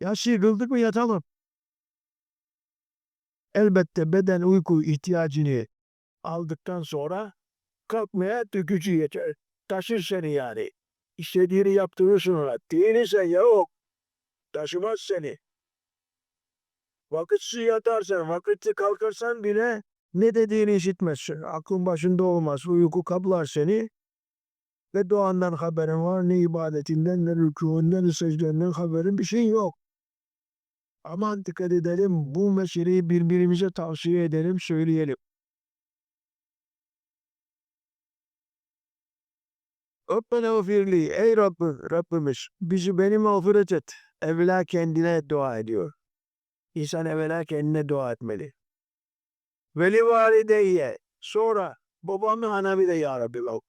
Ya sıkıldık mı yatalım. Elbette beden uyku ihtiyacını aldıktan sonra kalkmaya gücü yeter. Taşır seni yani. İstediğini yaptırırsın ona. Değilse yok. Taşımaz seni. Vakitsiz yatarsan, vakitsiz kalkarsan bile ne dediğini işitmezsin. Aklın başında olmaz. Uyku kaplar seni. Ve doğandan haberin var. Ne ibadetinden, ne rükuundan, ne secdenden haberin bir şey yok. Aman dikkat edelim. Bu meseleyi birbirimize tavsiye edelim, söyleyelim. Rabbena ufirli. Ey Rabbim, Rabbimiz bizi beni mağfiret et. Evvela kendine dua ediyor. İnsan evvela kendine dua etmeli. Veli valideyye. Sonra babamı anavi de ya Rabbi bak.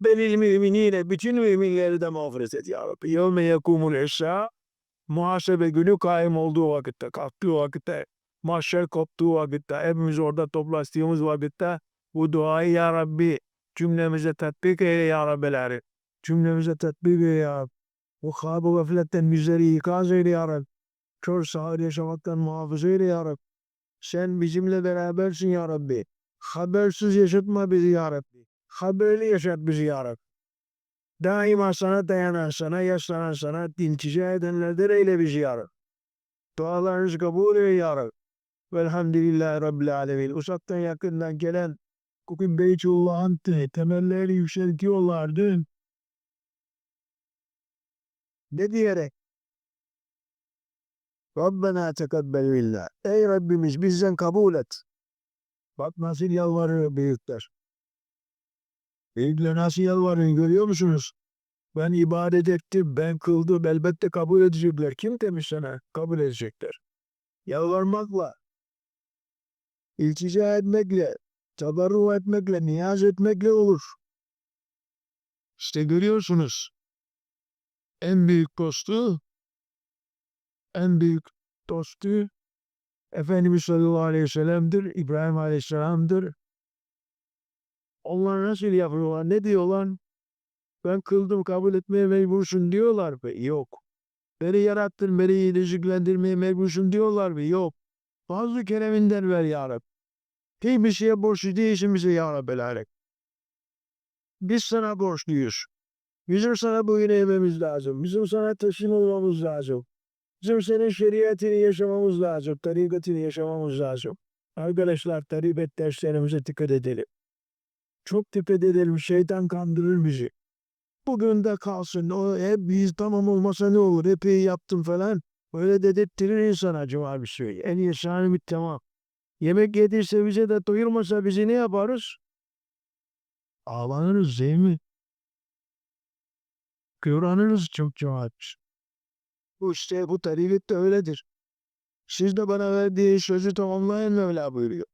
Belil müminine bütün müminleri de mağfiret et ya Rabbi. Yevme yekumul esa muhasebe günü kaim olduğu vakitte, kalktığı vakitte, mahşer koptuğu vakitte, hepimiz orada toplaştığımız vakitte bu duayı ya Rabbi cümlemize tatbik eyle ya Rabbeleri. Cümlemize tatbik eyle ya Rabbi. Bu kabı gafletten bizleri ikaz eyle ya Rabbi. Kör sağır yaşamaktan muhafaza eyle ya Rabbi. Sen bizimle berabersin ya Rabbi. Habersiz yaşatma bizi ya Rabbi. Haberli yaşat bizi ya Rabbi. Daima sana dayanan sana, yaslanan sana, diltica edenlerden eyle bizi ya Rabbi. Dualarınızı kabul eyle ya Rabbi. Velhamdülillahi Rabbil Alemin. Uzaktan yakından gelen bugün Beytullah'ın te- temellerini yükseltiyorlardı. Ne diyerek? Rabbena tekabbel minna. Ey Rabbimiz bizden kabul et. Bak nasıl yalvarıyor büyükler. Büyükler nasıl yalvarıyor görüyor musunuz? Ben ibadet ettim, ben kıldım, elbette kabul edecekler. Kim demiş sana kabul edecekler? Yalvarmakla, iltica etmekle, tabarru etmekle, niyaz etmekle olur. İşte görüyorsunuz. En büyük dostu, en büyük dostu Efendimiz sallallahu aleyhi ve sellem'dir, İbrahim aleyhisselam'dır. Onlar nasıl yapıyorlar, ne diyorlar? Ben kıldım kabul etmeye mecbursun diyorlar mı? Yok. Beni yarattın, beni rızıklandırmaya mecbursun diyorlar mı? Yok. Fazla kereminden ver ya Rabbi. Hiçbir şeye borçlu değilsin bize ya Rabbi. Biz sana borçluyuz. Bizim sana boyun eğmemiz lazım. Bizim sana teslim olmamız lazım. Bizim senin şeriatını yaşamamız lazım. Tarikatını yaşamamız lazım. Arkadaşlar tarikat derslerimize dikkat edelim. Çok dikkat edelim. Şeytan kandırır bizi. Bugün de kalsın. O hep biz tamam olmasa ne olur? Hep iyi yaptım falan. Böyle dedirttirir insan acaba bir şey. En iyi şanı bir tamam. Yemek yedirse bize de doyurmasa bizi ne yaparız? Ağlanırız değil mi? Kıvranırız çok cevap. Bu işte bu tarikat da öyledir. Siz de bana verdiği sözü tamamlayın Mevla buyuruyor.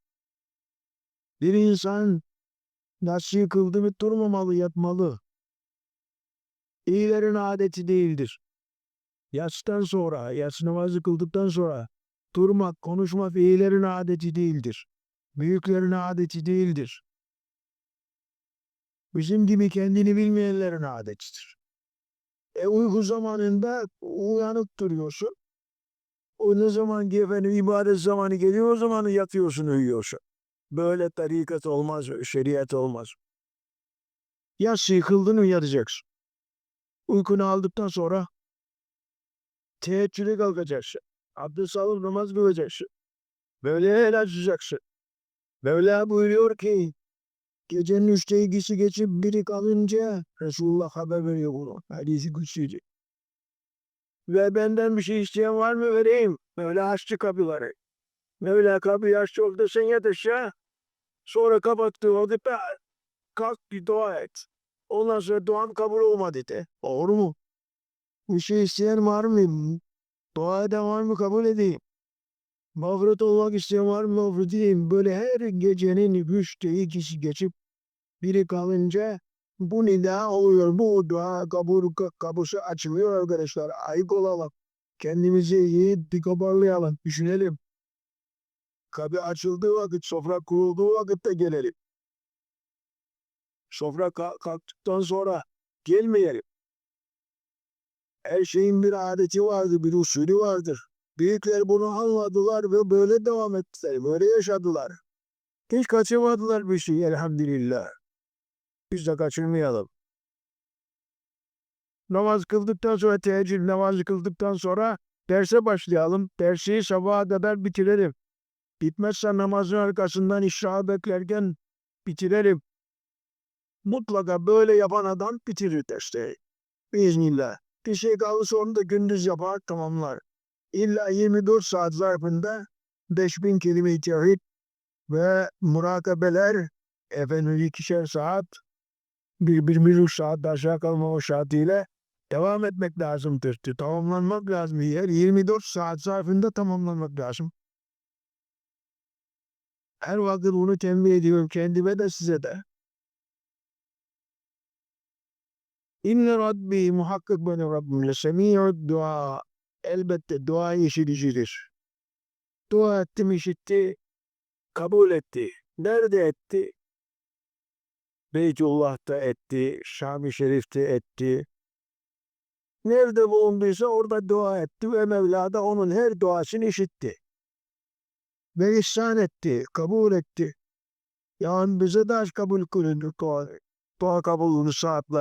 Bir insan nasıl kıldı mı durmamalı, yatmalı. İyilerin adeti değildir. Yatsıdan sonra, yatsı namazı kıldıktan sonra durmak, konuşmak iyilerin adeti değildir. Büyüklerin adeti değildir. Bizim gibi kendini bilmeyenlerin adetidir. E uyku zamanında uyanık duruyorsun. O ne zaman ki efendim ibadet zamanı geliyor o zaman yatıyorsun uyuyorsun. Böyle tarikat olmaz, şeriat olmaz. Ya sıkıldın uyanacaksın. Uykunu aldıktan sonra teheccüde kalkacaksın. Abdest alıp namaz kılacaksın. Böyle el açacaksın. Mevla buyuruyor ki gecenin üçte ikisi geçip biri kalınca Resulullah haber veriyor bunu. Hadisi kutsiydi. Ve benden bir şey isteyen var mı vereyim. Mevla açtı kapıları. Mevla kapıyı açtı oldu sen yat aşağı. Sonra kapattı oldu be. Kalk bir dua et. Ondan sonra duam kabul olmadı de. Doğru mu? Bir şey isteyen var mı? Dua eden var mı kabul edeyim. Mağfiret olmak isteyen var mı mağfiret edeyim. Böyle her gecenin üçte ikisi geçip biri kalınca bu nida oluyor. Bu dua kabul kapısı açılıyor arkadaşlar. Ayık olalım. Kendimizi iyi bir toparlayalım. Düşünelim. Kapı açıldığı vakit, sofra kurulduğu vakitte gelelim. Sofra ka- kalktıktan sonra gelmeyelim. Her şeyin bir adeti vardır, bir usulü vardır. Büyükler bunu anladılar ve böyle devam ettiler, böyle yaşadılar. Hiç kaçırmadılar bir şey elhamdülillah. Biz de kaçırmayalım. Namaz kıldıktan sonra teheccüd namazı kıldıktan sonra derse başlayalım. Dersi sabaha kadar bitirelim. Bitmezse namazın arkasından işrağı beklerken bitirelim. Mutlaka böyle yapan adam bitirir dersi. Biiznillah. Bir şey kalırsa onu da gündüz yapar tamamlar. İlla 24 saat zarfında 5000 kelime-i tevhid ve murakabeler efendim ikişer saat bir, bir, bir üç saat aşağı kalma o şartıyla devam etmek lazımdır. Tamamlanmak lazım. Yer 24 saat zarfında tamamlanmak lazım. Her vakit bunu tembih ediyorum kendime de size de. İnne Rabbi muhakkak benim Rabbim le dua. Elbette dua işiticidir. Dua ettim işitti, kabul etti. Nerede etti? Beytullah'ta etti, Şam-ı Şerif'te etti. Nerede bulunduysa orada dua etti ve Mevla da onun her duasını işitti. Ve ihsan etti, kabul etti. Yani bize de kabul kılındı dua. Dua kabulünü saatler.